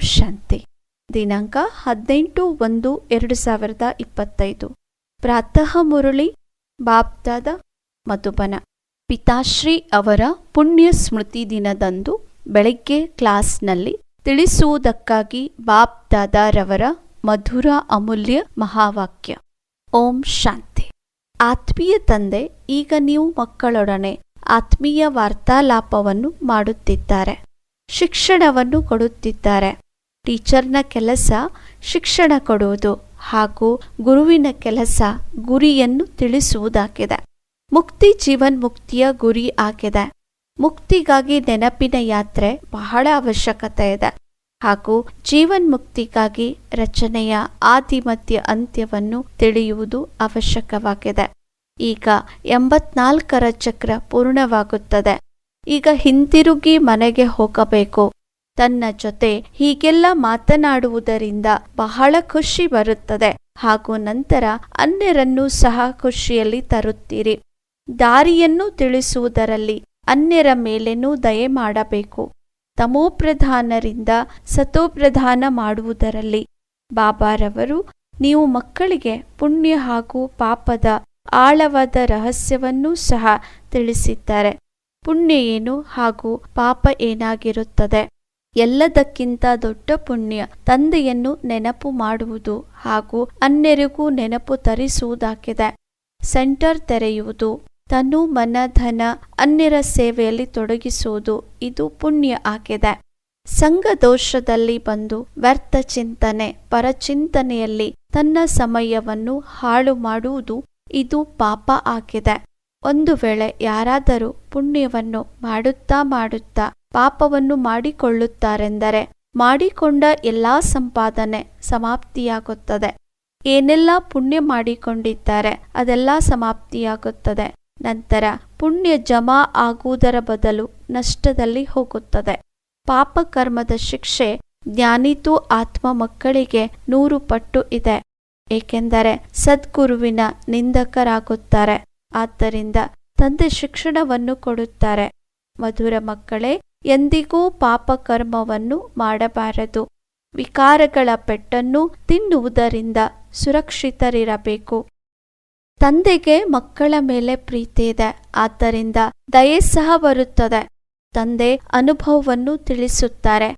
ಶಾಂತಿ. ದಿನಾಂಕ ಹದಿನೆಂಟು ಒಂದು ಎರಡು ಸಾವಿರದ ಇಪ್ಪತ್ತೈದು. ಪ್ರಾತಃ ಮುರಳಿ ಬಾಪ್ದಾದ ಮಧುಬನ. ಪಿತಾಶ್ರೀ ಅವರ ಪುಣ್ಯ ಸ್ಮೃತಿ ದಿನದಂದು ಬೆಳಗ್ಗೆ ಕ್ಲಾಸ್ನಲ್ಲಿ ತಿಳಿಸುವುದಕ್ಕಾಗಿ ಬಾಪ್ದಾದಾರವರ ಮಧುರ ಅಮೂಲ್ಯ ಮಹಾವಾಕ್ಯ. ಓಂ ಶಾಂತಿ. ಆತ್ಮೀಯ ತಂದೆ, ಈಗ ನೀವು ಮಕ್ಕಳೊಡನೆ ಆತ್ಮೀಯ ವಾರ್ತಾಲಾಪವನ್ನು ಮಾಡುತ್ತಿದ್ದಾರೆ. ಶಿಕ್ಷಣವನ್ನು ಕೊಡುತ್ತಿದ್ದಾರೆ. ಟೀಚರ್ನ ಕೆಲಸ ಶಿಕ್ಷಣ ಕೊಡುವುದು ಹಾಗೂ ಗುರುವಿನ ಕೆಲಸ ಗುರಿಯನ್ನು ತಿಳಿಸುವುದಾಗಿದೆ. ಮುಕ್ತಿ ಜೀವನ್ ಮುಕ್ತಿಯ ಗುರಿ ಆಗಿದೆ. ಮುಕ್ತಿಗಾಗಿ ನೆನಪಿನ ಯಾತ್ರೆ ಬಹಳ ಅವಶ್ಯಕತೆ ಇದೆ. ಹಾಗೂ ಜೀವನ್ ಮುಕ್ತಿಗಾಗಿ ರಚನೆಯ ಆದಿಮತ್ಯ ಅಂತ್ಯವನ್ನು ತಿಳಿಯುವುದು ಅವಶ್ಯಕವಾಗಿದೆ. ಈಗ ಎಂಬತ್ನಾಲ್ಕರ ಚಕ್ರ ಪೂರ್ಣವಾಗುತ್ತದೆ. ಈಗ ಹಿಂತಿರುಗಿ ಮನೆಗೆ ಹೋಗಬೇಕು. ತನ್ನ ಜೊತೆ ಹೀಗೆಲ್ಲ ಮಾತನಾಡುವುದರಿಂದ ಬಹಳ ಖುಷಿ ಬರುತ್ತದೆ. ಹಾಗೂ ನಂತರ ಅನ್ಯರನ್ನು ಸಹ ಖುಷಿಯಲ್ಲಿ ತರುತ್ತೀರಿ. ದಾರಿಯನ್ನು ತಿಳಿಸುವುದರಲ್ಲಿ ಅನ್ಯರ ಮೇಲೆನೂ ದಯೆ ಮಾಡಬೇಕು. ತಮೋಪ್ರಧಾನರಿಂದ ಸತೋಪ್ರಧಾನ ಮಾಡುವುದರಲ್ಲಿ ಬಾಬಾರವರು, ನೀವು ಮಕ್ಕಳಿಗೆ ಪುಣ್ಯ ಹಾಗೂ ಪಾಪದ ಆಳವಾದ ರಹಸ್ಯವನ್ನೂ ಸಹ ತಿಳಿಸಿದ್ದಾರೆ. ಪುಣ್ಯ ಏನು ಹಾಗೂ ಪಾಪ ಏನಾಗಿರುತ್ತದೆ? ಎಲ್ಲದಕ್ಕಿಂತ ದೊಡ್ಡ ಪುಣ್ಯ ತಂದೆಯನ್ನು ನೆನಪು ಮಾಡುವುದು ಹಾಗೂ ಅನ್ಯರಿಗೂ ನೆನಪು ತರಿಸುವುದಾಗಿದೆ. ಸೆಂಟರ್ ತೆರೆಯುವುದು, ತನು ಮನ, ಧನ, ಅನ್ಯರ ಸೇವೆಯಲ್ಲಿ ತೊಡಗಿಸುವುದು ಇದು ಪುಣ್ಯ ಆಗಿದೆ. ಸಂಘ ದೋಷದಲ್ಲಿ ಬಂದು ವ್ಯರ್ಥ ಚಿಂತನೆ ಪರಚಿಂತನೆಯಲ್ಲಿ ತನ್ನ ಸಮಯವನ್ನು ಹಾಳು ಮಾಡುವುದು ಇದು ಪಾಪ ಆಗಿದೆ. ಒಂದು ವೇಳೆ ಯಾರಾದರೂ ಪುಣ್ಯವನ್ನು ಮಾಡುತ್ತಾ ಮಾಡುತ್ತಾ ಪಾಪವನ್ನು ಮಾಡಿಕೊಳ್ಳುತ್ತಾರೆಂದರೆ ಮಾಡಿಕೊಂಡ ಎಲ್ಲಾ ಸಂಪಾದನೆ ಸಮಾಪ್ತಿಯಾಗುತ್ತದೆ. ಏನೆಲ್ಲ ಪುಣ್ಯ ಮಾಡಿಕೊಂಡಿದ್ದಾರೆ ಅದೆಲ್ಲ ಸಮಾಪ್ತಿಯಾಗುತ್ತದೆ. ನಂತರ ಪುಣ್ಯ ಜಮಾ ಆಗುವುದರ ಬದಲು ನಷ್ಟದಲ್ಲಿ ಹೋಗುತ್ತದೆ. ಪಾಪಕರ್ಮದ ಶಿಕ್ಷೆ ಜ್ಞಾನಿತು ಆತ್ಮ ಮಕ್ಕಳಿಗೆ ನೂರು ಪಟ್ಟು ಇದೆ. ಏಕೆಂದರೆ ಸದ್ಗುರುವಿನ ನಿಂದಕರಾಗುತ್ತಾರೆ. ಆದ್ದರಿಂದ ತಂದೆ ಶಿಕ್ಷಣವನ್ನು ಕೊಡುತ್ತಾರೆ. ಮಧುರ ಮಕ್ಕಳೇ ಎಂದಿಗೂ ಪಾಪಕರ್ಮವನ್ನು ಮಾಡಬಾರದು. ವಿಕಾರಗಳ ಪೆಟ್ಟನ್ನು ತಿನ್ನುವುದರಿಂದ ಸುರಕ್ಷಿತರಿರಬೇಕು. ತಂದೆಗೆ ಮಕ್ಕಳ ಮೇಲೆ ಪ್ರೀತಿ ಇದೆ, ಆದ್ದರಿಂದ ದಯೆ ಸಹ ಬರುತ್ತದೆ. ತಂದೆ ಅನುಭವವನ್ನು ತಿಳಿಸುತ್ತಾರೆ.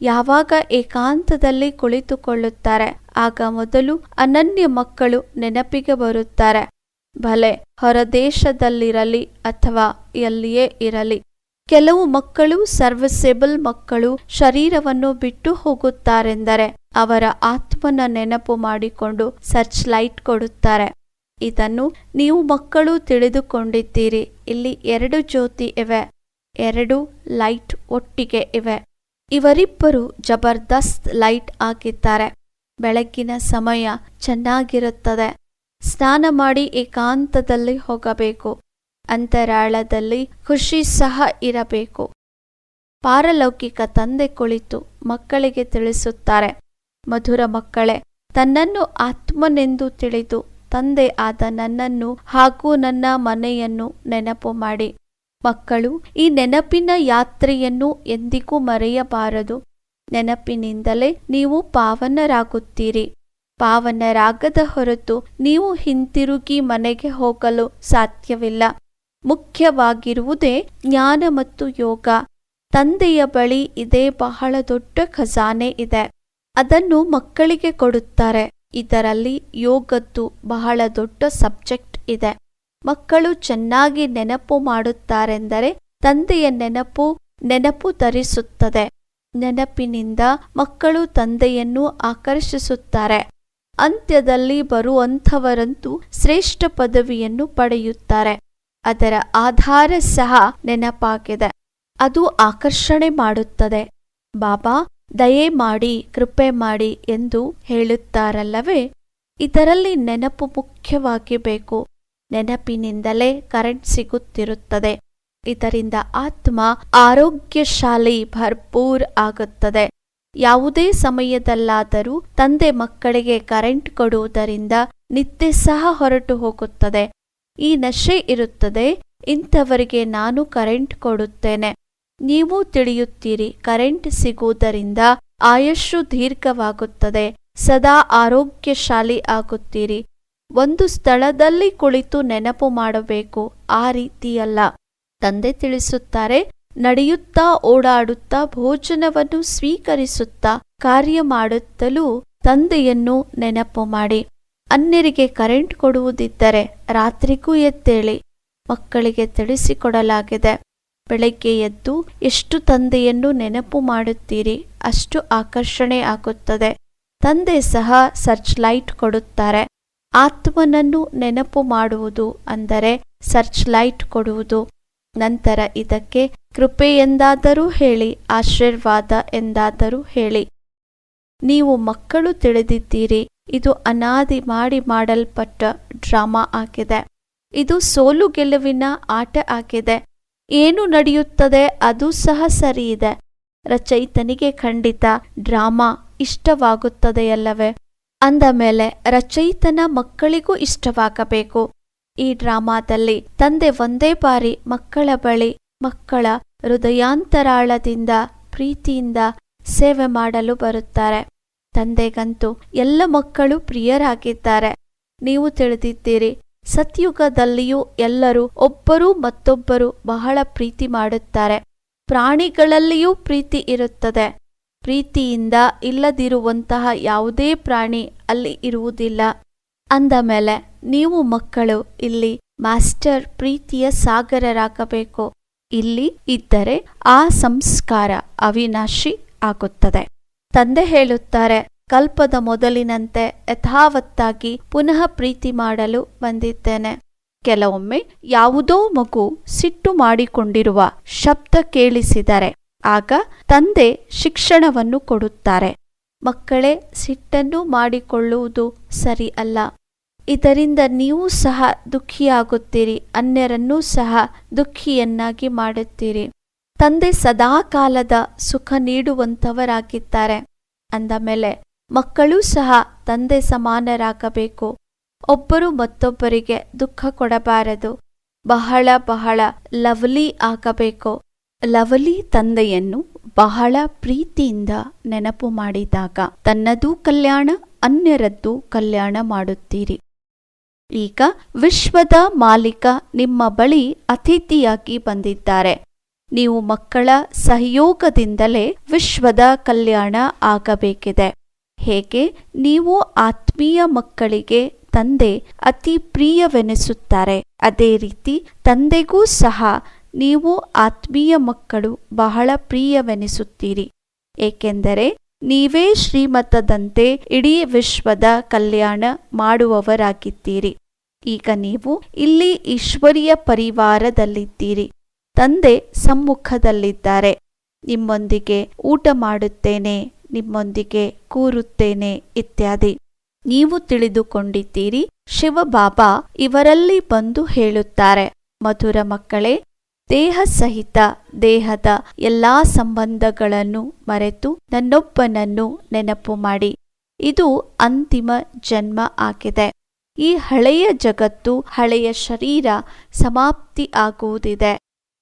ಯಾವಾಗ ಏಕಾಂತದಲ್ಲಿ ಕುಳಿತುಕೊಳ್ಳುತ್ತಾರೆ, ಆಗ ಮೊದಲು ಅನನ್ಯ ಮಕ್ಕಳು ನೆನಪಿಗೆ ಬರುತ್ತಾರೆ. ಭಲೆ ಹೊರದೇಶದಲ್ಲಿರಲಿ ಅಥವಾ ಎಲ್ಲಿಯೇ ಇರಲಿ. ಕೆಲವು ಮಕ್ಕಳು ಸರ್ವಿಸೇಬಲ್ ಮಕ್ಕಳು ಶರೀರವನ್ನು ಬಿಟ್ಟು ಹೋಗುತ್ತಾರೆಂದರೆ ಅವರ ಆತ್ಮನ ನೆನಪು ಮಾಡಿಕೊಂಡು ಸರ್ಚ್ ಲೈಟ್ ಕೊಡುತ್ತಾರೆ. ಇದನ್ನು ನೀವು ಮಕ್ಕಳು ತಿಳಿದುಕೊಂಡಿದ್ದೀರಿ. ಇಲ್ಲಿ ಎರಡು ಜ್ಯೋತಿ ಇವೆ. ಎರಡು ಲೈಟ್ ಒಟ್ಟಿಗೆ ಇವೆ. ಇವರಿಬ್ಬರು ಜಬರ್ದಸ್ತ್ ಲೈಟ್ ಹಾಕಿದ್ದಾರೆ. ಬೆಳಗ್ಗಿನ ಸಮಯ ಚೆನ್ನಾಗಿರುತ್ತದೆ. ಸ್ನಾನ ಮಾಡಿ ಏಕಾಂತದಲ್ಲಿ ಹೋಗಬೇಕು. ಅಂತರಾಳದಲ್ಲಿ ಖುಷಿ ಸಹ ಇರಬೇಕು. ಪಾರಲೌಕಿಕ ತಂದೆ ಕುಳಿತು ಮಕ್ಕಳಿಗೆ ತಿಳಿಸುತ್ತಾರೆ. ಮಧುರ ಮಕ್ಕಳೇ, ತನ್ನನ್ನು ಆತ್ಮನೆಂದು ತಿಳಿದು ತಂದೆ ಆದ ನನ್ನನ್ನು ಹಾಗೂ ನನ್ನ ಮನೆಯನ್ನು ನೆನಪು ಮಾಡಿ. ಮಕ್ಕಳು, ಈ ನೆನಪಿನ ಯಾತ್ರೆಯನ್ನು ಎಂದಿಗೂ ಮರೆಯಬಾರದು. ನೆನಪಿನಿಂದಲೇ ನೀವು ಪಾವನರಾಗುತ್ತೀರಿ. ಪಾವನರಾಗದ ಹೊರತು ನೀವು ಹಿಂತಿರುಗಿ ಮನೆಗೆ ಹೋಗಲು ಸಾಧ್ಯವಿಲ್ಲ. ಮುಖ್ಯವಾಗಿರುವುದೇ ಜ್ಞಾನ ಮತ್ತು ಯೋಗ. ತಂದೆಯ ಬಳಿ ಇದೇ ಬಹಳ ದೊಡ್ಡ ಖಜಾನೆ ಇದೆ. ಅದನ್ನು ಮಕ್ಕಳಿಗೆ ಕೊಡುತ್ತಾರೆ. ಇದರಲ್ಲಿ ಯೋಗದ್ದು ಬಹಳ ದೊಡ್ಡ ಸಬ್ಜೆಕ್ಟ್ ಇದೆ. ಮಕ್ಕಳು ಚೆನ್ನಾಗಿ ನೆನಪು ಮಾಡುತ್ತಾರೆಂದರೆ ತಂದೆಯ ನೆನಪು ನೆನಪು ತರಿಸುತ್ತದೆ ನೆನಪಿನಿಂದ ಮಕ್ಕಳು ತಂದೆಯನ್ನು ಆಕರ್ಷಿಸುತ್ತಾರೆ. ಅಂತ್ಯದಲ್ಲಿ ಬರುವಂಥವರಂತೂ ಶ್ರೇಷ್ಠ ಪದವಿಯನ್ನು ಪಡೆಯುತ್ತಾರೆ. ಅದರ ಆಧಾರ ಸಹ ನೆನಪಾಗಿದೆ. ಅದು ಆಕರ್ಷಣೆ ಮಾಡುತ್ತದೆ. ಬಾಬಾ, ದಯೆ ಮಾಡಿ, ಕೃಪೆ ಮಾಡಿ ಎಂದು ಹೇಳುತ್ತಾರಲ್ಲವೇ? ಇದರಲ್ಲಿ ನೆನಪು ಮುಖ್ಯವಾಗಿ ಬೇಕು. ನೆನಪಿನಿಂದಲೇ ಕರೆಂಟ್ ಸಿಗುತ್ತಿರುತ್ತದೆ. ಇದರಿಂದ ಆತ್ಮ ಆರೋಗ್ಯಶಾಲಿ ಭರ್ಪೂರ್ ಆಗುತ್ತದೆ. ಯಾವುದೇ ಸಮಯದಲ್ಲಾದರೂ ತಂದೆ ಮಕ್ಕಳಿಗೆ ಕರೆಂಟ್ ಕೊಡುವುದರಿಂದ ನಿತ್ಯ ಸಹ ಹೊರಟು ಹೋಗುತ್ತದೆ. ಈ ನಶೆ ಇರುತ್ತದೆ. ಇಂಥವರಿಗೆ ನಾನು ಕರೆಂಟ್ ಕೊಡುತ್ತೇನೆ. ನೀವು ತಿಳಿಯುತ್ತೀರಿ, ಕರೆಂಟ್ ಸಿಗುವುದರಿಂದ ಆಯುಷ್ಯು ದೀರ್ಘವಾಗುತ್ತದೆ. ಸದಾ ಆರೋಗ್ಯಶಾಲಿ ಆಗುತ್ತೀರಿ. ಒಂದು ಸ್ಥಳದಲ್ಲಿ ಕುಳಿತು ನೆನಪು ಮಾಡಬೇಕು, ಆ ರೀತಿಯಲ್ಲ. ತಂದೆ ತಿಳಿಸುತ್ತಾರೆ, ನಡೆಯುತ್ತಾ ಓಡಾಡುತ್ತಾ ಭೋಜನವನ್ನು ಸ್ವೀಕರಿಸುತ್ತಾ ಕಾರ್ಯ ಮಾಡುತ್ತಲೂ ತಂದೆಯನ್ನು ನೆನಪು ಮಾಡಿ. ಅನ್ಯರಿಗೆ ಕರೆಂಟ್ ಕೊಡುವುದಿದ್ದರೆ ರಾತ್ರಿಗೂ ಎದ್ದೇಳಿ ಮಕ್ಕಳಿಗೆ ತಿಳಿಸಿಕೊಡಲಾಗಿದೆ. ಬೆಳಗ್ಗೆ ಎದ್ದು ಎಷ್ಟು ತಂದೆಯನ್ನು ನೆನಪು ಮಾಡುತ್ತೀರಿ ಅಷ್ಟು ಆಕರ್ಷಣೆ ಆಗುತ್ತದೆ. ತಂದೆ ಸಹ ಸರ್ಚ್ ಲೈಟ್ ಕೊಡುತ್ತಾರೆ. ಆತ್ಮನನ್ನು ನೆನಪು ಮಾಡುವುದು ಅಂದರೆ ಸರ್ಚ್ ಲೈಟ್ ಕೊಡುವುದು. ನಂತರ ಇದಕ್ಕೆ ಕೃಪೆ ಎಂದಾದರೂ ಹೇಳಿ, ಆಶೀರ್ವಾದ ಎಂದಾದರೂ ಹೇಳಿ. ನೀವು ಮಕ್ಕಳು ತಿಳಿದಿದ್ದೀರಿ ಇದು ಅನಾದಿ ಮಾಡಿ ಮಾಡಲ್ಪಟ್ಟ ಡ್ರಾಮಾ ಆಗಿದೆ. ಇದು ಸೋಲು ಗೆಲುವಿನ ಆಟ ಆಗಿದೆ. ಏನು ನಡೆಯುತ್ತದೆ ಅದು ಸಹ ಇದೆ ರಚಯಿತನಿಗೆ ಖಂಡಿತ ಡ್ರಾಮಾ ಇಷ್ಟವಾಗುತ್ತದೆಯಲ್ಲವೇ? ಅಂದ ಮೇಲೆ ರಚಯಿತನ ಮಕ್ಕಳಿಗೂ ಇಷ್ಟವಾಗಬೇಕು. ಈ ಡ್ರಾಮಾದಲ್ಲಿ ತಂದೆ ಒಂದೇ ಬಾರಿ ಮಕ್ಕಳ ಬಳಿ ಮಕ್ಕಳ ಹೃದಯಾಂತರಾಳದಿಂದ ಪ್ರೀತಿಯಿಂದ ಸೇವೆ ಮಾಡಲು ಬರುತ್ತಾರೆ. ತಂದೆಗಂತೂ ಎಲ್ಲ ಮಕ್ಕಳು ಪ್ರಿಯರಾಗಿದ್ದಾರೆ. ನೀವು ತಿಳಿದಿದ್ದೀರಿ, ಸತ್ಯುಗದಲ್ಲಿಯೂ ಎಲ್ಲರೂ ಒಬ್ಬರು ಮತ್ತೊಬ್ಬರು ಬಹಳ ಪ್ರೀತಿ ಮಾಡುತ್ತಾರೆ. ಪ್ರಾಣಿಗಳಲ್ಲಿಯೂ ಪ್ರೀತಿ ಇರುತ್ತದೆ. ಪ್ರೀತಿಯಿಂದ ಇಲ್ಲದಿರುವಂತಹ ಯಾವುದೇ ಪ್ರಾಣಿ ಅಲ್ಲಿ ಇರುವುದಿಲ್ಲ. ಅಂದ ಮೇಲೆ, ನೀವು ಮಕ್ಕಳು, ಇಲ್ಲಿ ಮಾಸ್ಟರ್ ಪ್ರೀತಿಯ ಸಾಗರರಾಗಬೇಕು. ಇಲ್ಲಿ ಇದ್ದರೆ ಆ ಸಂಸ್ಕಾರ ಅವಿನಾಶಿ ಆಗುತ್ತದೆ. ತಂದೆ ಹೇಳುತ್ತಾರೆ, ಕಲ್ಪದ ಮೊದಲಿನಂತೆ ಯಥಾವತ್ತಾಗಿ ಪುನಃ ಪ್ರೀತಿ ಮಾಡಲು ಬಂದಿದ್ದೇನೆ. ಕೆಲವೊಮ್ಮೆ ಯಾವುದೋ ಮಗು ಸಿಟ್ಟು ಮಾಡಿಕೊಂಡಿರುವ ಶಬ್ದ ಕೇಳಿಸಿದರೆ, ಆಗ ತಂದೆ ಶಿಕ್ಷಣವನ್ನು ಕೊಡುತ್ತಾರೆ. ಮಕ್ಕಳೇ, ಸಿಟ್ಟನ್ನು ಮಾಡಿಕೊಳ್ಳುವುದು ಸರಿ ಅಲ್ಲ. ಇದರಿಂದ ನೀವು ಸಹ ದುಃಖಿಯಾಗುತ್ತೀರಿ, ಅನ್ಯರನ್ನೂ ಸಹ ದುಃಖಿಯನ್ನಾಗಿ ಮಾಡುತ್ತೀರಿ. ತಂದೆ ಸದಾಕಾಲದ ಸುಖ ನೀಡುವಂಥವರಾಗಿದ್ದಾರೆ. ಅಂದ ಮೇಲೆ, ಮಕ್ಕಳೂ ಸಹ ತಂದೆ ಸಮಾನರಾಗಬೇಕು. ಒಬ್ಬರು ಮತ್ತೊಬ್ಬರಿಗೆ ದುಃಖ ಕೊಡಬಾರದು. ಬಹಳ ಬಹಳ ಲವ್ಲಿ ಆಗಬೇಕು. ಲವಲಿ ತಂದೆಯನ್ನು ಬಹಳ ಪ್ರೀತಿಯಿಂದ ನೆನಪು ಮಾಡಿದಾಗ ತನ್ನದೂ ಕಲ್ಯಾಣ, ಅನ್ಯರದ್ದು ಕಲ್ಯಾಣ ಮಾಡುತ್ತೀರಿ. ಈಗ ವಿಶ್ವದ ಮಾಲೀಕ ನಿಮ್ಮ ಬಳಿ ಅತಿಥಿಯಾಗಿ ಬಂದಿದ್ದಾರೆ. ನೀವು ಮಕ್ಕಳ ಸಹಯೋಗದಿಂದಲೇ ವಿಶ್ವದ ಕಲ್ಯಾಣ ಆಗಬೇಕಿದೆ. ಹೇಗೆ? ನೀವು ಆತ್ಮೀಯ ಮಕ್ಕಳಿಗೆ ತಂದೆ ಅತಿ ಪ್ರಿಯವೆನಿಸುತ್ತಾರೆ. ಅದೇ ರೀತಿ ತಂದೆಗೂ ಸಹ ನೀವು ಆತ್ಮೀಯ ಮಕ್ಕಳು ಬಹಳ ಪ್ರಿಯವೆನಿಸುತ್ತೀರಿ. ಏಕೆಂದರೆ ನೀವೇ ಶ್ರೀಮತದಂತೆ ಇಡೀ ವಿಶ್ವದ ಕಲ್ಯಾಣ ಮಾಡುವವರಾಗಿದ್ದೀರಿ. ಈಗ ನೀವು ಇಲ್ಲಿ ಈಶ್ವರಿಯ ಪರಿವಾರದಲ್ಲಿದ್ದೀರಿ. ತಂದೆ ಸಮ್ಮುಖದಲ್ಲಿದ್ದಾರೆ. ನಿಮ್ಮೊಂದಿಗೆ ಊಟ ಮಾಡುತ್ತೇನೆ, ನಿಮ್ಮೊಂದಿಗೆ ಕೂರುತ್ತೇನೆ ಇತ್ಯಾದಿ. ನೀವು ತಿಳಿದುಕೊಂಡಿದ್ದೀರಿ, ಶಿವಬಾಬಾ ಇವರಲ್ಲಿ ಬಂದು ಹೇಳುತ್ತಾರೆ. ಮಧುರ ಮಕ್ಕಳೇ, ದೇಹ ಸಹಿತ ದೇಹದ ಎಲ್ಲಾ ಸಂಬಂಧಗಳನ್ನು ಮರೆತು ನನ್ನೊಬ್ಬನನ್ನು ನೆನಪು ಮಾಡಿ. ಇದು ಅಂತಿಮ ಜನ್ಮ ಆಗಿದೆ. ಈ ಹಳೆಯ ಜಗತ್ತು ಹಳೆಯ ಶರೀರ ಸಮಾಪ್ತಿ ಆಗುವುದಿದೆ.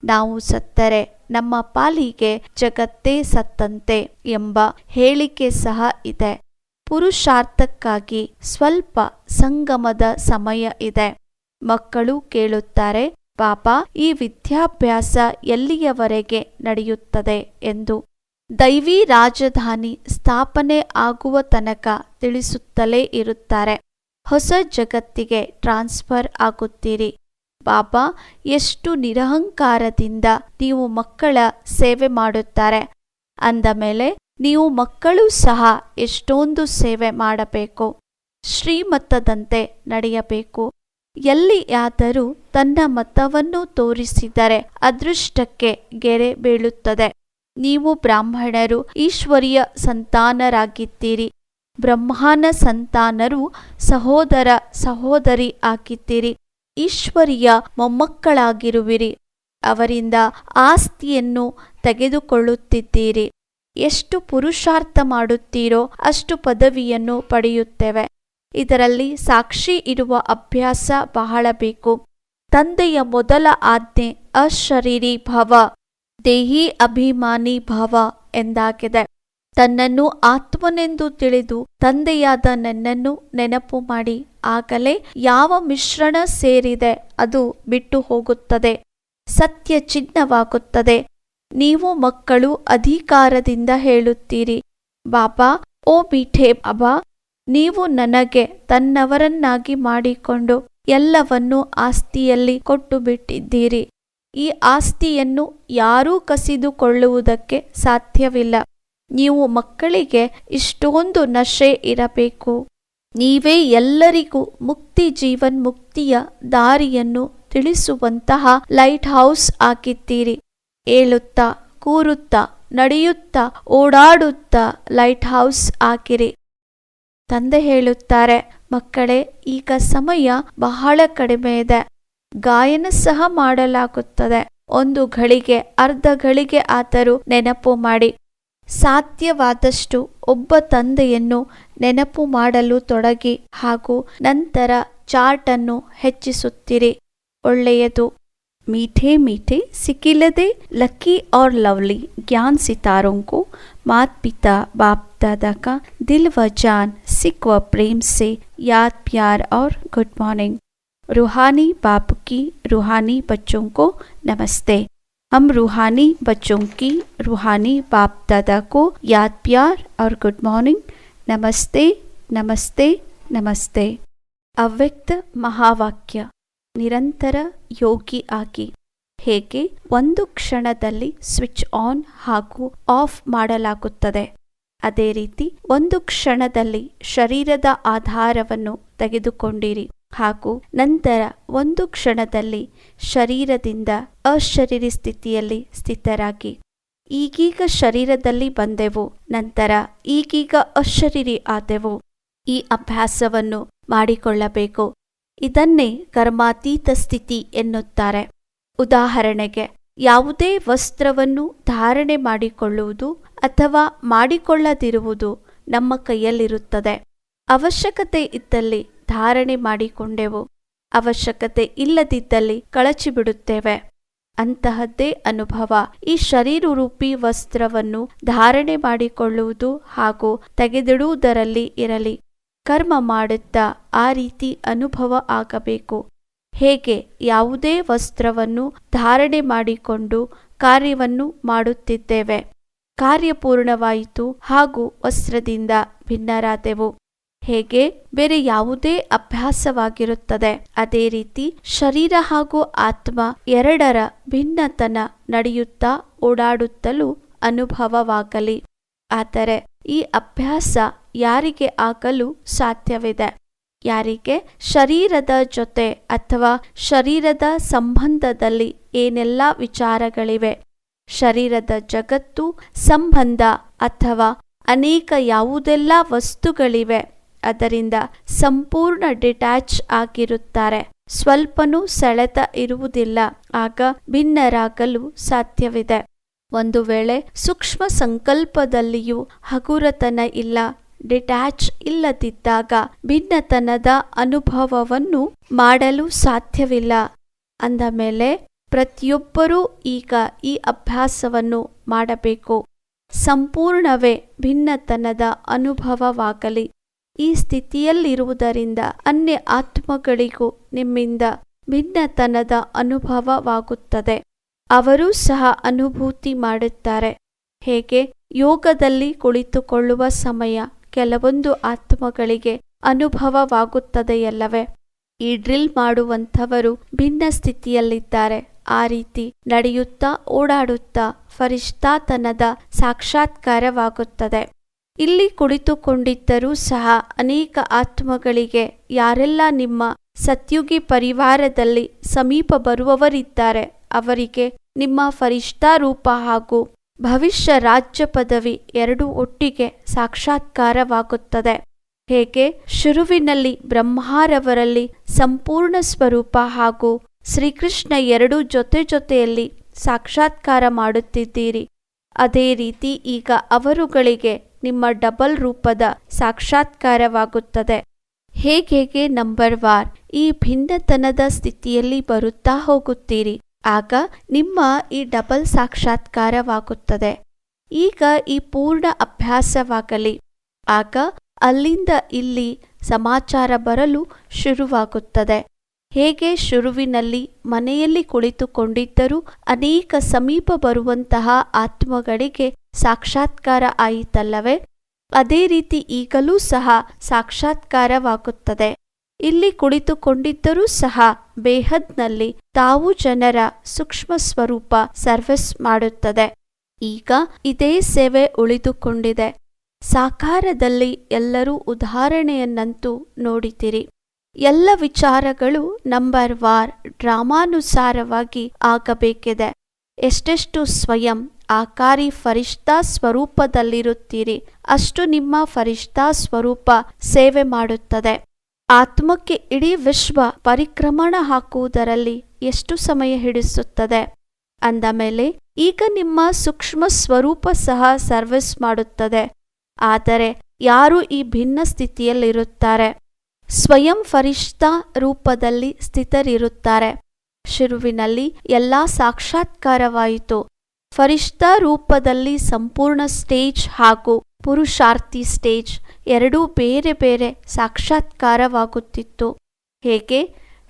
ನಾವು ಸತ್ತರೆ, ನಮ್ಮ ಪಾಲಿಗೆ ಜಗತ್ತೇ ಸತ್ತಂತೆ ಎಂಬ ಹೇಳಿಕೆ ಸಹ ಇದೆ. ಪುರುಷಾರ್ಥಕ್ಕಾಗಿ ಸ್ವಲ್ಪ ಸಂಗಮದ ಸಮಯ ಇದೆ. ಮಕ್ಕಳು ಕೇಳುತ್ತಾರೆ, ಪಾಪ, ಈ ವಿದ್ಯಾಭ್ಯಾಸ ಎಲ್ಲಿಯವರೆಗೆ ನಡೆಯುತ್ತದೆ? ಎಂದು. ದೈವಿ ರಾಜಧಾನಿ ಸ್ಥಾಪನೆ ಆಗುವ ತನಕ ತಿಳಿಸುತ್ತಲೇ ಇರುತ್ತಾರೆ. ಹೊಸ ಜಗತ್ತಿಗೆ ಟ್ರಾನ್ಸ್ಫರ್ ಆಗುತ್ತೀರಿ. ಬಾಬಾ ಎಷ್ಟು ನಿರಹಂಕಾರದಿಂದ ನೀವು ಮಕ್ಕಳ ಸೇವೆ ಮಾಡುತ್ತಾರೆ. ಅಂದ ಮೇಲೆ, ನೀವು ಮಕ್ಕಳು ಸಹ ಎಷ್ಟೊಂದು ಸೇವೆ ಮಾಡಬೇಕು, ಶ್ರೀಮತದಂತೆ ನಡೆಯಬೇಕು. ಎಲ್ಲಿಯಾದರೂ ತನ್ನ ಮತವನ್ನು ತೋರಿಸಿದರೆ ಅದೃಷ್ಟಕ್ಕೆ ಗೆರೆ ಬೀಳುತ್ತದೆ. ನೀವು ಬ್ರಾಹ್ಮಣರು, ಈಶ್ವರಿಯ ಸಂತಾನರಾಗಿದ್ದೀರಿ. ಬ್ರಹ್ಮಾನ ಸಂತಾನರು ಸಹೋದರ ಸಹೋದರಿ ಆಗಿದ್ದೀರಿ. ಈಶ್ವರಿಯ ಮೊಮ್ಮಕ್ಕಳಾಗಿರುವಿರಿ. ಅವರಿಂದ ಆಸ್ತಿಯನ್ನು ತೆಗೆದುಕೊಳ್ಳುತ್ತಿದ್ದೀರಿ. ಎಷ್ಟು ಪುರುಷಾರ್ಥ ಮಾಡುತ್ತೀರೋ ಅಷ್ಟು ಪದವಿಯನ್ನು ಪಡೆಯುತ್ತೇವೆ. ಇದರಲ್ಲಿ ಸಾಕ್ಷಿ ಇರುವ ಅಭ್ಯಾಸ ಬಹಳ ಬೇಕು. ತಂದೆಯ ಮೊದಲ ಆಜ್ಞೆ ಅಶರೀರಿ ಭವ ದೇಹಿ ಅಭಿಮಾನಿ ಭವ ಎಂದಾಗಿದೆ. ತನ್ನನ್ನು ಆತ್ಮನೆಂದು ತಿಳಿದು ತಂದೆಯಾದ ನನ್ನನ್ನು ನೆನಪು ಮಾಡಿ. ಆಗಲೇ ಯಾವ ಮಿಶ್ರಣ ಸೇರಿದೆ ಅದು ಬಿಟ್ಟು ಹೋಗುತ್ತದೆ. ಸತ್ಯ ಚಿಹ್ನವಾಗುತ್ತದೆ ನೀವು ಮಕ್ಕಳು ಅಧಿಕಾರದಿಂದ ಹೇಳುತ್ತೀರಿ. ಬಾಬಾ, ಓ ಮೀಠೆ ಬಾಬಾ, ನೀವು ನನಗೆ ತನ್ನವರನ್ನಾಗಿ ಮಾಡಿಕೊಂಡು ಎಲ್ಲವನ್ನೂ ಆಸ್ತಿಯಲ್ಲಿ ಕೊಟ್ಟು ಬಿಟ್ಟಿದ್ದೀರಿ ಈ ಆಸ್ತಿಯನ್ನು ಯಾರೂ ಕಸಿದುಕೊಳ್ಳುವುದಕ್ಕೆ ಸಾಧ್ಯವಿಲ್ಲ. ನೀವು ಮಕ್ಕಳಿಗೆ ಇಷ್ಟೊಂದು ನಶೆ ಇರಬೇಕು. ನೀವೇ ಎಲ್ಲರಿಗೂ ಮುಕ್ತಿ ಜೀವನ್ ಮುಕ್ತಿಯ ದಾರಿಯನ್ನು ತಿಳಿಸುವಂತಹ ಲೈಟ್ ಹೌಸ್ ಆಗಿದ್ದೀರಿ ಏಳುತ್ತಾ, ಕೂರುತ್ತಾ, ನಡೆಯುತ್ತಾ, ಓಡಾಡುತ್ತಾ ಲೈಟ್ ಹೌಸ್ ಆಗಿರಿ ತಂದೆ ಹೇಳುತ್ತಾರೆ, ಮಕ್ಕಳೇ, ಈಗ ಸಮಯ ಬಹಳ ಕಡಿಮೆ ಇದೆ. ಗಾಯನ ಸಹ ಮಾಡಲಾಗುತ್ತದೆ. ಒಂದು ಘಳಿಗೆ, ಅರ್ಧ ಘಳಿಗೆ ಆದರೂ ನೆನಪು ಮಾಡಿ. ಸಾಧ್ಯವಾದಷ್ಟು ಒಬ್ಬ ತಂದೆಯನ್ನು ನೆನಪು ಮಾಡಲು ತೊಡಗಿ ಹಾಗೂ ನಂತರ ಚಾರ್ಟನ್ನು ಹೆಚ್ಚಿಸುತ್ತಿರಿ ಒಳ್ಳೆಯದು मीठे मीठे सिकिलदे लकी और लवली ज्ञान सितारों को मात पिता बाप दादा का दिल व जान सिख व प्रेम से याद प्यार और गुड मॉर्निंग रूहानी बाप की रूहानी बच्चों को नमस्ते हम रूहानी बच्चों की रूहानी बाप दादा को याद प्यार और गुड मॉर्निंग नमस्ते नमस्ते नमस्ते ಅವ್ಯಕ್ತ ಮಹಾವಾಕ್ಯ ನಿರಂತರ ಯೋಗಿ ಆಗಿ ಹೇಗೆ ಒಂದು ಕ್ಷಣದಲ್ಲಿ ಸ್ವಿಚ್ ಆನ್ ಹಾಗೂ ಆಫ್ ಮಾಡಲಾಗುತ್ತದೆ ಅದೇ ರೀತಿ ಒಂದು ಕ್ಷಣದಲ್ಲಿ ಶರೀರದ ಆಧಾರವನ್ನು ತೆಗೆದುಕೊಂಡಿರಿ ಹಾಗೂ ನಂತರ ಒಂದು ಕ್ಷಣದಲ್ಲಿ ಶರೀರದಿಂದ ಅಶರೀರಿ ಸ್ಥಿತಿಯಲ್ಲಿ ಸ್ಥಿತರಾಗಿ. ಈಗೀಗ ಶರೀರದಲ್ಲಿ ಬಂದೆವು, ನಂತರ ಈಗೀಗ ಅಶರೀರಿ ಆದೆವು. ಈ ಅಭ್ಯಾಸವನ್ನು ಮಾಡಿಕೊಳ್ಳಬೇಕು. ಇದನ್ನೇ ಕರ್ಮಾತೀತ ಸ್ಥಿತಿ ಎನ್ನುತ್ತಾರೆ. ಉದಾಹರಣೆಗೆ, ಯಾವುದೇ ವಸ್ತ್ರವನ್ನು ಧಾರಣೆ ಮಾಡಿಕೊಳ್ಳುವುದು ಅಥವಾ ಮಾಡಿಕೊಳ್ಳದಿರುವುದು ನಮ್ಮ ಕೈಯಲ್ಲಿರುತ್ತದೆ. ಅವಶ್ಯಕತೆ ಇದ್ದಲ್ಲಿ ಧಾರಣೆ ಮಾಡಿಕೊಂಡೆವು. ಅವಶ್ಯಕತೆ ಇಲ್ಲದಿದ್ದಲ್ಲಿ ಕಳಚಿಬಿಡುತ್ತೇವೆ. ಅಂತಹದ್ದೇ ಅನುಭವ. ಈ ಶರೀರರೂಪಿ ವಸ್ತ್ರವನ್ನು ಧಾರಣೆ ಮಾಡಿಕೊಳ್ಳುವುದು ಹಾಗೂ ತೆಗೆದಿಡುವುದರಲ್ಲಿ ಇರಲಿ. ಕರ್ಮ ಮಾಡುತ್ತಾ ಆ ರೀತಿ ಅನುಭವ ಆಗಬೇಕು. ಹೇಗೆ? ಯಾವುದೇ ವಸ್ತ್ರವನ್ನು ಧಾರಣೆ ಮಾಡಿಕೊಂಡು ಕಾರ್ಯವನ್ನು ಮಾಡುತ್ತಿದ್ದೇವೆ. ಕಾರ್ಯ ಪೂರ್ಣವಾಯಿತು ಹಾಗೂ ವಸ್ತ್ರದಿಂದ ಭಿನ್ನರಾದೆವು. ಹೇಗೆ ಬೇರೆ ಯಾವುದೇ ಅಭ್ಯಾಸವಾಗಿರುತ್ತದೆ. ಅದೇ ರೀತಿ ಶರೀರ ಹಾಗೂ ಆತ್ಮ ಎರಡರ ಭಿನ್ನತನ ನಡೆಯುತ್ತಾ ಓಡಾಡುತ್ತಲೂ ಅನುಭವವಾಗಲಿ. ಆದರೆ ಈ ಅಭ್ಯಾಸ ಯಾರಿಗೆ ಆಗಲು ಸಾಧ್ಯವಿದೆ? ಯಾರಿಗೆ? ಶರೀರದ ಜೊತೆ ಅಥವಾ ಶರೀರದ ಸಂಬಂಧದಲ್ಲಿ ಏನೆಲ್ಲ ವಿಚಾರಗಳಿವೆ? ಶರೀರದ ಜಗತ್ತು, ಸಂಬಂಧ ಅಥವಾ ಅನೇಕ ಯಾವುದೆಲ್ಲ ವಸ್ತುಗಳಿವೆ? ಅದರಿಂದ ಸಂಪೂರ್ಣ ಡಿಟ್ಯಾಚ್ ಆಗಿರುತ್ತಾರೆ. ಸ್ವಲ್ಪನೂ ಸೆಳೆತ ಇರುವುದಿಲ್ಲ. ಆಗ ಭಿನ್ನರಾಗಲು ಸಾಧ್ಯವಿದೆ. ಒಂದು ವೇಳೆ ಸೂಕ್ಷ್ಮ ಸಂಕಲ್ಪದಲ್ಲಿಯೂ ಹಗುರತನ ಇಲ್ಲ, ಡಿಟ್ಯಾಚ್ ಇಲ್ಲದಿದ್ದಾಗ ಭಿನ್ನತನದ ಅನುಭವವನ್ನು ಮಾಡಲು ಸಾಧ್ಯವಿಲ್ಲ. ಅಂದ ಮೇಲೆ, ಪ್ರತಿಯೊಬ್ಬರೂ ಈಗ ಈ ಅಭ್ಯಾಸವನ್ನು ಮಾಡಬೇಕು. ಸಂಪೂರ್ಣವೇ ಭಿನ್ನತನದ ಅನುಭವವಾಗಲಿ. ಈ ಸ್ಥಿತಿಯಲ್ಲಿರುವುದರಿಂದ ಅನ್ಯ ಆತ್ಮಗಳಿಗೂ ನಿಮ್ಮಿಂದ ಭಿನ್ನತನದ ಅನುಭವವಾಗುತ್ತದೆ. ಅವರೂ ಸಹ ಅನುಭೂತಿ ಮಾಡುತ್ತಾರೆ. ಹೇಗೆ? ಯೋಗದಲ್ಲಿ ಕುಳಿತುಕೊಳ್ಳುವ ಸಮಯ ಕೆಲವೊಂದು ಆತ್ಮಗಳಿಗೆ ಅನುಭವವಾಗುತ್ತದೆಯಲ್ಲವೇ? ಈ ಡ್ರಿಲ್ ಮಾಡುವಂಥವರು ಭಿನ್ನ ಸ್ಥಿತಿಯಲ್ಲಿದ್ದಾರೆ. ಆ ರೀತಿ ನಡೆಯುತ್ತಾ ಓಡಾಡುತ್ತಾ ಫರಿಷ್ಠಾತನದ ಸಾಕ್ಷಾತ್ಕಾರವಾಗುತ್ತದೆ. ಇಲ್ಲಿ ಕುಳಿತುಕೊಂಡಿದ್ದರೂ ಸಹ ಅನೇಕ ಆತ್ಮಗಳಿಗೆ ಯಾರೆಲ್ಲ ನಿಮ್ಮ ಸತ್ಯುಗಿ ಪರಿವಾರದಲ್ಲಿ ಸಮೀಪ ಬರುವವರಿದ್ದಾರೆ, ಅವರಿಗೆ ನಿಮ್ಮ ಫರಿಷ್ಠಾರೂಪ ಹಾಗೂ ಭವಿಷ್ಯ ರಾಜ್ಯ ಪದವಿ ಎರಡೂ ಒಟ್ಟಿಗೆ ಸಾಕ್ಷಾತ್ಕಾರವಾಗುತ್ತದೆ. ಹೇಗೆ? ಶುರುವಿನಲ್ಲಿ ಬ್ರಹ್ಮಾರವರಲ್ಲಿ ಸಂಪೂರ್ಣ ಸ್ವರೂಪ ಹಾಗೂ ಶ್ರೀಕೃಷ್ಣ ಎರಡೂ ಜೊತೆ ಜೊತೆಯಲ್ಲಿ ಸಾಕ್ಷಾತ್ಕಾರ ಮಾಡುತ್ತಿದ್ದೀರಿ. ಅದೇ ರೀತಿ ಈಗ ಅವರುಗಳಿಗೆ ನಿಮ್ಮ ಡಬಲ್ ರೂಪದ ಸಾಕ್ಷಾತ್ಕಾರವಾಗುತ್ತದೆ. ಹೇಗೆ ನಂಬರ್ ವಾರ್, ಈ ಭಿನ್ನತನದ ಸ್ಥಿತಿಯಲ್ಲಿ ಬರುತ್ತಾ ಹೋಗುತ್ತೀರಿ. ಆಗ ನಿಮ್ಮ ಈ ಡಬಲ್ ಸಾಕ್ಷಾತ್ಕಾರವಾಗುತ್ತದೆ. ಈಗ ಈ ಪೂರ್ಣ ಅಭ್ಯಾಸವಾಗಲಿ. ಆಗ ಅಲ್ಲಿಂದ ಇಲ್ಲಿ ಸಮಾಚಾರ ಬರಲು ಶುರುವಾಗುತ್ತದೆ. ಹೇಗೆ ಶುರುವಿನಲ್ಲಿ ಮನೆಯಲ್ಲಿ ಕುಳಿತುಕೊಂಡಿದ್ದರೂ ಅನೇಕ ಸಮೀಪ ಬರುವಂತಹ ಆತ್ಮಗಳಿಗೆ ಸಾಕ್ಷಾತ್ಕಾರ ಆಯಿತಲ್ಲವೇ? ಅದೇ ರೀತಿ ಈಗಲೂ ಸಹ ಸಾಕ್ಷಾತ್ಕಾರವಾಗುತ್ತದೆ. ಇಲ್ಲಿ ಕುಳಿತುಕೊಂಡಿದ್ದರೂ ಸಹ ಬೇಹದ್ನಲ್ಲಿ ತಾವು ಜನರ ಸೂಕ್ಷ್ಮ ಸ್ವರೂಪ ಸರ್ವಿಸ್ ಮಾಡುತ್ತದೆ. ಈಗ ಇದೇ ಸೇವೆ ಉಳಿದುಕೊಂಡಿದೆ. ಸಾಕಾರದಲ್ಲಿ ಎಲ್ಲರೂ ಉದಾಹರಣೆಯನ್ನಂತೂ ನೋಡಿದಿರಿ. ಎಲ್ಲ ವಿಚಾರಗಳು ನಂಬರ್ ವಾರ್, ಡ್ರಾಮಾನುಸಾರವಾಗಿ ಆಗಬೇಕಿದೆ. ಎಷ್ಟೆಷ್ಟು ಸ್ವಯಂ ಆಕಾರಿ ಫರಿಷ್ಠಾ ಸ್ವರೂಪದಲ್ಲಿರುತ್ತೀರಿ. ಅಷ್ಟು ನಿಮ್ಮ ಫರಿಷ್ಠಾ ಸ್ವರೂಪ ಸೇವೆ ಮಾಡುತ್ತದೆ. ಆತ್ಮಕ್ಕೆ ಇಡೀ ವಿಶ್ವ ಪರಿಕ್ರಮಣ ಹಾಕುವುದರಲ್ಲಿ ಎಷ್ಟು ಸಮಯ ಹಿಡಿಸುತ್ತದೆ? ಅಂದ ಮೇಲೆ, ಈಗ ನಿಮ್ಮ ಸೂಕ್ಷ್ಮ ಸ್ವರೂಪ ಸಹ ಸರ್ವಿಸ್ ಮಾಡುತ್ತದೆ. ಆದರೆ ಯಾರು ಈ ಭಿನ್ನ ಸ್ಥಿತಿಯಲ್ಲಿರುತ್ತಾರೆ? ಸ್ವಯಂ ಫರಿಷ್ಠಾ ರೂಪದಲ್ಲಿ ಸ್ಥಿತರಿರುತ್ತಾರೆ. ಶಿರುವಿನಲ್ಲಿ ಎಲ್ಲ ಸಾಕ್ಷಾತ್ಕಾರವಾಯಿತು. ಫರಿಷ್ಠ ರೂಪದಲ್ಲಿ ಸಂಪೂರ್ಣ ಸ್ಟೇಜ್ ಹಾಗೂ ಪುರುಷಾರ್ಥಿ ಸ್ಟೇಜ್ ಎರಡೂ ಬೇರೆ ಬೇರೆ ಸಾಕ್ಷಾತ್ಕಾರವಾಗುತ್ತಿತ್ತು. ಹೇಗೆ?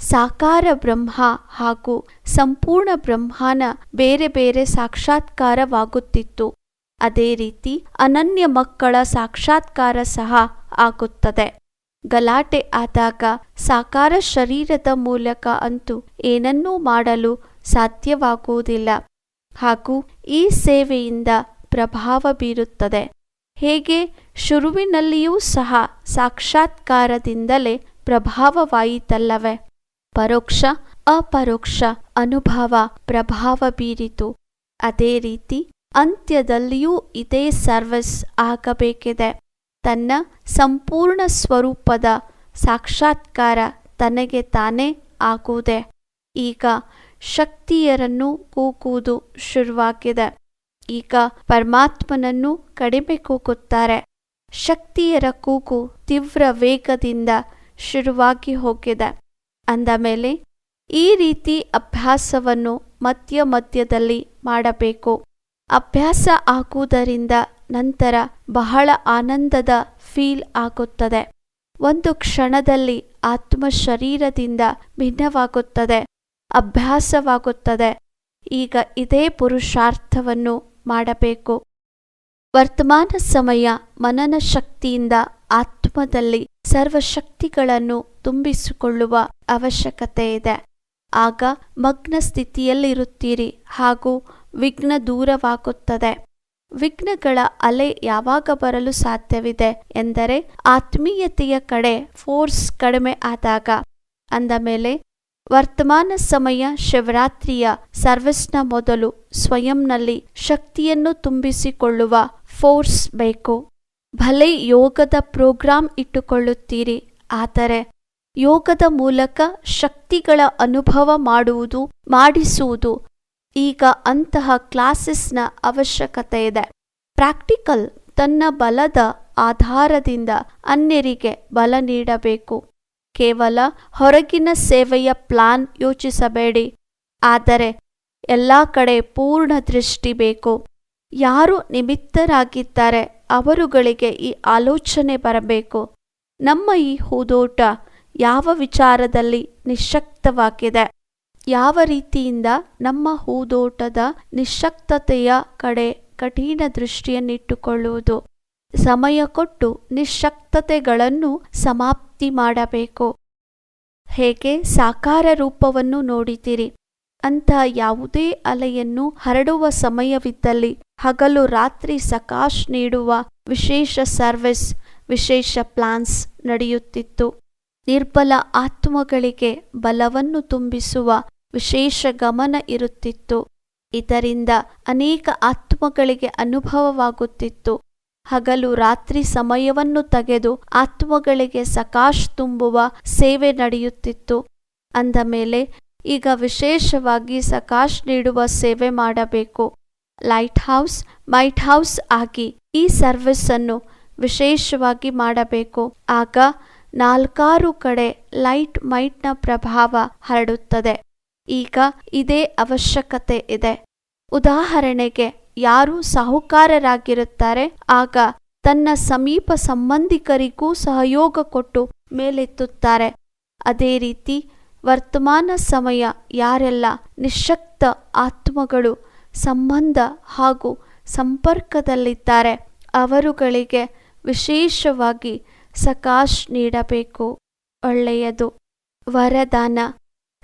ಸಾಕಾರ ಬ್ರಹ್ಮ ಹಾಗೂ ಸಂಪೂರ್ಣ ಬ್ರಹ್ಮನ ಬೇರೆ ಬೇರೆ ಸಾಕ್ಷಾತ್ಕಾರವಾಗುತ್ತಿತ್ತು. ಅದೇ ರೀತಿ ಅನನ್ಯ ಮಕ್ಕಳ ಸಾಕ್ಷಾತ್ಕಾರ ಸಹ ಆಗುತ್ತದೆ. ಗಲಾಟೆ ಆದಾಗ ಸಾಕಾರ ಶರೀರದ ಮೂಲಕ ಅಂತೂ ಏನನ್ನೂ ಮಾಡಲು ಸಾಧ್ಯವಾಗುವುದಿಲ್ಲ. ಹಾಗೂ ಈ ಸೇವೆಯಿಂದ ಪ್ರಭಾವ ಬೀರುತ್ತದೆ. ಹೇಗೆ? ಶುರುವಿನಲ್ಲಿಯೂ ಸಹ ಸಾಕ್ಷಾತ್ಕಾರದಿಂದಲೇ ಪ್ರಭಾವವಾಯಿತಲ್ಲವೇ? ಪರೋಕ್ಷ, ಅಪರೋಕ್ಷ ಅನುಭವ ಪ್ರಭಾವ ಬೀರಿತು. ಅದೇ ರೀತಿ ಅಂತ್ಯದಲ್ಲಿಯೂ ಇದೇ ಸರ್ವಿಸ್ ಆಗಬೇಕಿದೆ. ತನ್ನ ಸಂಪೂರ್ಣ ಸ್ವರೂಪದ ಸಾಕ್ಷಾತ್ಕಾರ ತನಗೆ ತಾನೇ ಆಗುವುದೇ. ಈಗ ಶಕ್ತಿಯರನ್ನು ಕೂಗುವುದು ಶುರುವಾಗಿದೆ. ಈಗ ಪರಮಾತ್ಮನನ್ನು ಕಡಿಮೆ ಕೂಗುತ್ತಾರೆ ಶಕ್ತಿಯರ ಕೂಗು ತೀವ್ರ ವೇಗದಿಂದ ಶುರುವಾಗಿ ಹೋಗಿದೆ. ಅಂದ ಮೇಲೆ ಈ ರೀತಿ ಅಭ್ಯಾಸವನ್ನು ಮಧ್ಯ ಮಧ್ಯದಲ್ಲಿ ಮಾಡಬೇಕು. ಅಭ್ಯಾಸ ಆಗುವುದರಿಂದ ನಂತರ ಬಹಳ ಆನಂದದ ಫೀಲ್ ಆಗುತ್ತದೆ. ಒಂದು ಕ್ಷಣದಲ್ಲಿ ಆತ್ಮ ಶರೀರದಿಂದ ಭಿನ್ನವಾಗುತ್ತದೆ. ಅಭ್ಯಾಸವಾಗುತ್ತದೆ. ಈಗ ಇದೇ ಪುರುಷಾರ್ಥವನ್ನು ಮಾಡಬೇಕು. ವರ್ತಮಾನ ಸಮಯ ಮನನ ಶಕ್ತಿಯಿಂದ ಆತ್ಮದಲ್ಲಿ ಸರ್ವಶಕ್ತಿಗಳನ್ನು ತುಂಬಿಸಿಕೊಳ್ಳುವ ಅವಶ್ಯಕತೆ ಇದೆ. ಆಗ ಮಗ್ನ ಸ್ಥಿತಿಯಲ್ಲಿರುತ್ತೀರಿ ಹಾಗೂ ವಿಘ್ನ ದೂರವಾಗುತ್ತದೆ. ವಿಘ್ನಗಳ ಅಲೆ ಯಾವಾಗ ಬರಲು ಸಾಧ್ಯವಿದೆ ಎಂದರೆ ಆತ್ಮೀಯತೆಯ ಕಡೆ ಫೋರ್ಸ್ ಕಡಿಮೆ ಆದಾಗ. ಅಂದ ಮೇಲೆ ವರ್ತಮಾನ ಸಮಯ ಶಿವರಾತ್ರಿಯ ಸರ್ವಿಸ್ನ ಮೊದಲು ಸ್ವಯಂನಲ್ಲಿ ಶಕ್ತಿಯನ್ನು ತುಂಬಿಸಿಕೊಳ್ಳುವ ಫೋರ್ಸ್ ಬೇಕು. ಭಲೆ ಯೋಗದ ಪ್ರೋಗ್ರಾಂ ಇಟ್ಟುಕೊಳ್ಳುತ್ತೀರಿ. ಆದರೆ ಯೋಗದ ಮೂಲಕ ಶಕ್ತಿಗಳ ಅನುಭವ ಮಾಡುವುದು, ಮಾಡಿಸುವುದು ಈಗ ಅಂತಹ ಕ್ಲಾಸಸ್ನ ಅವಶ್ಯಕತೆ ಇದೆ ಪ್ರಾಕ್ಟಿಕಲ್ ತನ್ನ ಬಲದ ಆಧಾರದಿಂದ ಅನ್ಯರಿಗೆ ಬಲ ನೀಡಬೇಕು. ಕೇವಲ ಹೊರಗಿನ ಸೇವೆಯ ಪ್ಲಾನ್ ಯೋಚಿಸಬೇಡಿ. ಆದರೆ ಎಲ್ಲ ಕಡೆ ಪೂರ್ಣ ದೃಷ್ಟಿ ಬೇಕು. ಯಾರು ನಿಮಿತ್ತರಾಗಿದ್ದಾರೆ ಅವರುಗಳಿಗೆ ಈ ಆಲೋಚನೆ ಬರಬೇಕು. ನಮ್ಮ ಈ ಹೂದೋಟ ಯಾವ ವಿಚಾರದಲ್ಲಿ ನಿಶಕ್ತವಾಗಿದೆ? ಯಾವ ರೀತಿಯಿಂದ ನಮ್ಮ ಹೂದೋಟದ ನಿಶಕ್ತತೆಯ ಕಡೆ ಕಠಿಣ ದೃಷ್ಟಿಯನ್ನಿಟ್ಟುಕೊಳ್ಳುವುದು? ಸಮಯ ಕೊಟ್ಟು ನಿಶಕ್ತತೆಗಳನ್ನು ಸಮಾಪ್ತಿ ಮಾಡಬೇಕು. ಹೇಗೆ? ಸಾಕಾರ ರೂಪವನ್ನು ನೋಡಿದಿರಿ ಅಂತ ಯಾವುದೇ ಅಲೆಯನ್ನು ಹರಡುವ ಸಮಯವಿದ್ದಲ್ಲಿ ಹಗಲು ರಾತ್ರಿ ಸಕಾಶ್ ನೀಡುವ ವಿಶೇಷ ಸರ್ವಿಸ್, ವಿಶೇಷ ಪ್ಲಾನ್ಸ್ ನಡೆಯುತ್ತಿತ್ತು. ನಿರ್ಬಲ ಆತ್ಮಗಳಿಗೆ ಬಲವನ್ನು ತುಂಬಿಸುವ ವಿಶೇಷ ಗಮನ ಇರುತ್ತಿತ್ತು. ಇದರಿಂದ ಅನೇಕ ಆತ್ಮಗಳಿಗೆ ಅನುಭವವಾಗುತ್ತಿತ್ತು. ಹಗಲು ರಾತ್ರಿ ಸಮಯವನ್ನು ತೆಗೆದು ಆತ್ಮಗಳಿಗೆ ಸಕಾಶ್ ತುಂಬುವ ಸೇವೆ ನಡೆಯುತ್ತಿತ್ತು. ಅಂದ ಮೇಲೆ ಈಗ ವಿಶೇಷವಾಗಿ ಸಕಾಶ್ ನೀಡುವ ಸೇವೆ ಮಾಡಬೇಕು. ಲೈಟ್ ಹೌಸ್ ಮೈಟ್ ಹೌಸ್ ಆಗಿ ಈ ಸರ್ವಿಸ್ ಅನ್ನು ವಿಶೇಷವಾಗಿ ಮಾಡಬೇಕು. ಆಗ ನಾಲ್ಕಾರು ಕಡೆ ಲೈಟ್ ಮೈಟ್ನ ಪ್ರಭಾವ ಹರಡುತ್ತದೆ. ಈಗ ಇದೇ ಅವಶ್ಯಕತೆ ಇದೆ. ಉದಾಹರಣೆಗೆ ಯಾರು ಸಾಹುಕಾರರಾಗಿರುತ್ತಾರೆ. ಆಗ ತನ್ನ ಸಮೀಪ ಸಂಬಂಧಿಕರಿಗೂ ಸಹಯೋಗ ಕೊಟ್ಟು ಮೇಲೆತ್ತುತ್ತಾರೆ. ಅದೇ ರೀತಿ ವರ್ತಮಾನ ಸಮಯ ಯಾರೆಲ್ಲ ನಿಶಕ್ತ ಆತ್ಮಗಳು, ಸಂಬಂಧ ಹಾಗೂ ಸಂಪರ್ಕದಲ್ಲಿದ್ದಾರೆ, ಅವರುಗಳಿಗೆ ವಿಶೇಷವಾಗಿ ಸಕಾಶ್ ನೀಡಬೇಕು. ಒಳ್ಳೆಯದು. ವರದಾನ.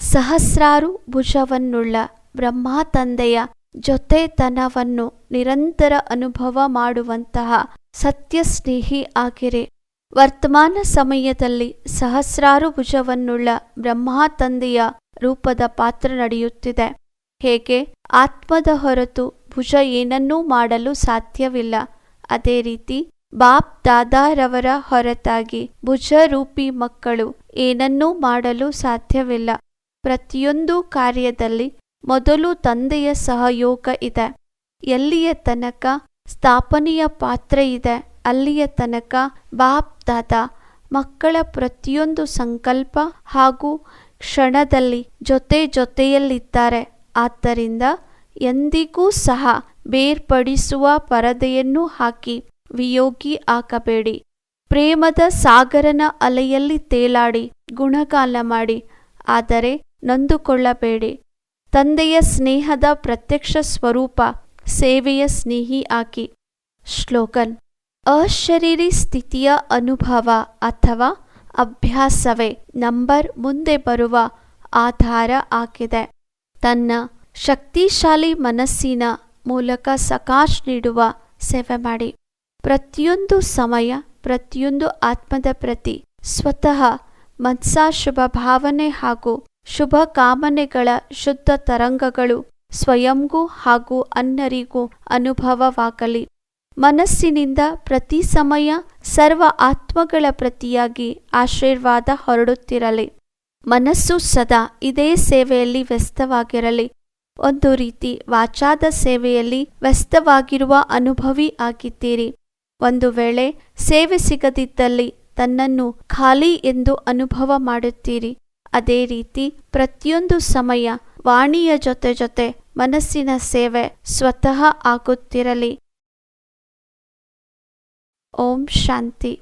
ಸಹಸ್ರಾರು ಭುಜವನ್ನುಳ್ಳ ಬ್ರಹ್ಮ ತಂದೆಯ ಜೊತೆತನವನ್ನು ನಿರಂತರ ಅನುಭವ ಮಾಡುವಂತಹ ಸತ್ಯಸ್ನೇಹಿ ಆಗಿರಿ. ವರ್ತಮಾನ ಸಮಯದಲ್ಲಿ ಸಹಸ್ರಾರು ಭುಜವನ್ನುಳ್ಳ ಬ್ರಹ್ಮ ತಂದೆಯ ರೂಪದ ಪಾತ್ರ ನಡೆಯುತ್ತಿದೆ. ಹೇಗೆ? ಆತ್ಮದ ಹೊರತು ಭುಜ ಏನನ್ನೂ ಮಾಡಲು ಸಾಧ್ಯವಿಲ್ಲ. ಅದೇ ರೀತಿ ಬಾಪ್ ದಾದಾರವರ ಹೊರತಾಗಿ ಭುಜರೂಪಿ ಮಕ್ಕಳು ಏನನ್ನೂ ಮಾಡಲು ಸಾಧ್ಯವಿಲ್ಲ. ಪ್ರತಿಯೊಂದು ಕಾರ್ಯದಲ್ಲಿ ಮೊದಲು ತಂದೆಯ ಸಹಯೋಗ ಇದೆ. ಎಲ್ಲಿಯ ತನಕ? ಸ್ಥಾಪನೆಯ ಪಾತ್ರ ಇದೆ. ಅಲ್ಲಿಯ ತನಕ? ಬಾಪ್ ದಾದ ಮಕ್ಕಳ ಪ್ರತಿಯೊಂದು ಸಂಕಲ್ಪ ಹಾಗೂ ಕ್ಷಣದಲ್ಲಿ ಜೊತೆ ಜೊತೆಯಲ್ಲಿದ್ದಾರೆ. ಆದ್ದರಿಂದ ಎಂದಿಗೂ ಸಹ ಬೇರ್ಪಡಿಸುವ ಪರದೆಯನ್ನು ಹಾಕಿ, ವಿಯೋಗಿ ಹಾಕಬೇಡಿ ಪ್ರೇಮದ ಸಾಗರನ ಅಲೆಯಲ್ಲಿ ತೇಲಾಡಿ, ಗುಣಗಾನ ಮಾಡಿ, ಆದರೆ ನೊಂದುಕೊಳ್ಳಬೇಡಿ. ತಂದೆಯ ಸ್ನೇಹದ ಪ್ರತ್ಯಕ್ಷ ಸ್ವರೂಪ ಸೇವೆಯ ಸ್ನೇಹಿ ಆಗಿ ಶ್ಲೋಗನ್ ಅಶರೀರಿ ಸ್ಥಿತಿಯ ಅನುಭವ ಅಥವಾ ಅಭ್ಯಾಸವೇ ನಂಬರ್ ಮುಂದೆ ಬರುವ ಆಧಾರ ಆಗಿದೆ. ತನ್ನ ಶಕ್ತಿಶಾಲಿ ಮನಸ್ಸಿನ ಮೂಲಕ ಸಕಾಶ್ ನೀಡುವ ಸೇವೆ ಮಾಡಿ. ಪ್ರತಿಯೊಂದು ಸಮಯ, ಪ್ರತಿಯೊಂದು ಆತ್ಮದ ಪ್ರತಿ ಸ್ವತಃ ಮನ್ಸಾ ಶುಭ ಭಾವನೆ ಹಾಗೂ ಶುಭ ಕಾಮನೆಗಳ ಶುದ್ಧ ತರಂಗಗಳು ಸ್ವಯಂಗೂ ಹಾಗೂ ಅನ್ನರಿಗೂ ಅನುಭವವಾಗಲಿ. ಮನಸ್ಸಿನಿಂದ ಪ್ರತಿ ಸಮಯ ಸರ್ವ ಆತ್ಮಗಳ ಪ್ರತಿಯಾಗಿ ಆಶೀರ್ವಾದ ಹೊರಡುತ್ತಿರಲಿ. ಮನಸ್ಸು ಸದಾ ಇದೇ ಸೇವೆಯಲ್ಲಿ ವ್ಯಸ್ತವಾಗಿರಲಿ. ಒಂದು ರೀತಿ ವಾಚಾದ ಸೇವೆಯಲ್ಲಿ ವ್ಯಸ್ತವಾಗಿರುವ ಅನುಭವಿ ಆಗಿದ್ದೀರಿ. ಒಂದು ವೇಳೆ ಸೇವೆ ಸಿಗದಿದ್ದಲ್ಲಿ ತನ್ನನ್ನು ಖಾಲಿ ಎಂದು ಅನುಭವ ಮಾಡುತ್ತೀರಿ. ಅದೇ ರೀತಿ ಪ್ರತಿಯೊಂದು ಸಮಯ ವಾಣಿಯ ಜೊತೆ ಜೊತೆ ಮನಸ್ಸಿನ ಸೇವೆ ಸ್ವತಃ ಆಗುತ್ತಿರಲಿ. ಓಂ ಶಾಂತಿ.